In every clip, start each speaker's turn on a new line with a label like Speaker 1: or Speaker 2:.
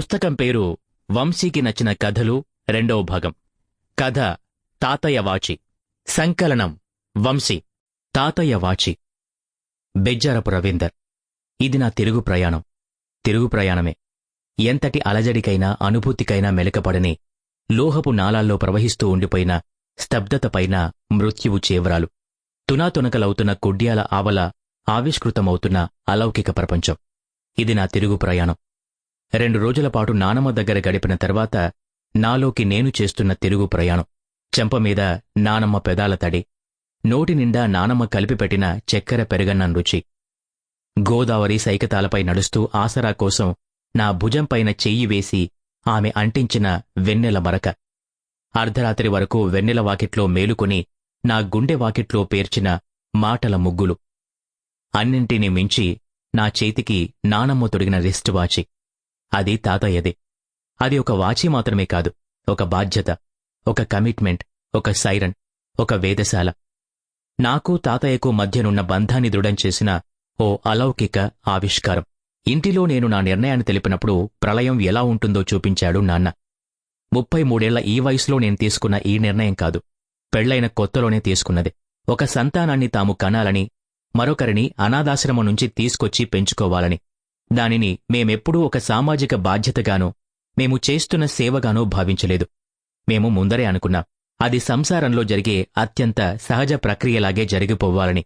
Speaker 1: పుస్తకం పేరు వంశీకి నచ్చిన కథలు రెండవ భాగం. కథ తాతయ్య వాచి సంకలనం వంశీ. తాతయ్య వాచి బెజ్జారపు రవీందర్. ఇది నా తిరుగు ప్రయాణం. తిరుగు ప్రయాణమే. ఎంతటి అలజడికైనా అనుభూతికైనా మెలకపడని లోహపు నాళాల్లో ప్రవహిస్తూ ఉండిపోయిన స్తబ్దతపైన మృత్యువు చేవరాలు. తునాతునకలవుతున్న కుడ్యాల ఆవల ఆవిష్కృతమవుతున్న అలౌకిక ప్రపంచం. ఇది నా తిరుగు ప్రయాణం. రెండు రోజుల పాటు నానమ్మ దగ్గర గడిపిన తర్వాత నాలోకి నేను చేస్తున్న తిరుగు ప్రయాణం. చెంపమీద నానమ్మ పెదాల తడి. నోటి నిండా నానమ్మ కలిపిపెట్టిన చక్కెర పెరగన్నం రుచి. గోదావరి సైకతాలపై నడుస్తూ ఆసరా కోసం నా భుజంపైన చెయ్యి వేసి ఆమె అంటించిన వెన్నెల మరక. అర్ధరాత్రి వరకు వెన్నెల వాకిట్లో మేలుకొని నా గుండె వాకిట్లో పేర్చిన మాటల ముగ్గులు. అన్నింటినీ మించి నా చేతికి నానమ్మ తొడిగిన రిస్ట్ వాచి. అది తాతయ్యదే. అది ఒక వాచి మాత్రమే కాదు ఒక బాధ్యత ఒక కమిట్మెంట్ ఒక సైరన్ ఒక వేదశాల. నాకు తాతయ్యకు మధ్యనున్న బంధాన్ని దృఢం చేసిన ఓ అలౌకిక ఆవిష్కారం. ఇంటిలో నేను నా నిర్ణయాన్ని తెలిపినప్పుడు ప్రళయం ఎలా ఉంటుందో చూపించాడు నాన్న. ముప్పై మూడేళ్ళ ఈ వయసులో నేను తీసుకున్న ఈ నిర్ణయం కాదు. పెళ్ళైన కొత్తలోనే తీసుకున్నది. ఒక సంతానాన్ని తాము కనాలని మరొకరిని అనాథాశ్రమం నుంచి తీసుకొచ్చి పెంచుకోవాలని. దానిని మేమెప్పుడూ ఒక సామాజిక బాధ్యతగానో మేము చేస్తున్న సేవగానో భావించలేదు. మేము ముందరే అనుకున్నాం. అది సంసారంలో జరిగే అత్యంత సహజ ప్రక్రియలాగే జరిగిపోవాలని.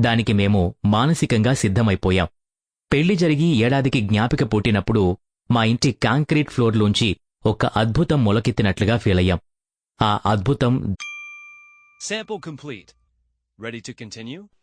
Speaker 1: దానికి మేము మానసికంగా సిద్ధమైపోయాం. పెళ్ళి జరిగి ఏడాదికి జ్ఞాపిక పుట్టినప్పుడు మా ఇంటి కాంక్రీట్ ఫ్లోర్లోంచి ఒక అద్భుతం మొలకెత్తినట్లుగా ఫీలయ్యాం. ఆ అద్భుతం
Speaker 2: Sample complete. Ready to continue?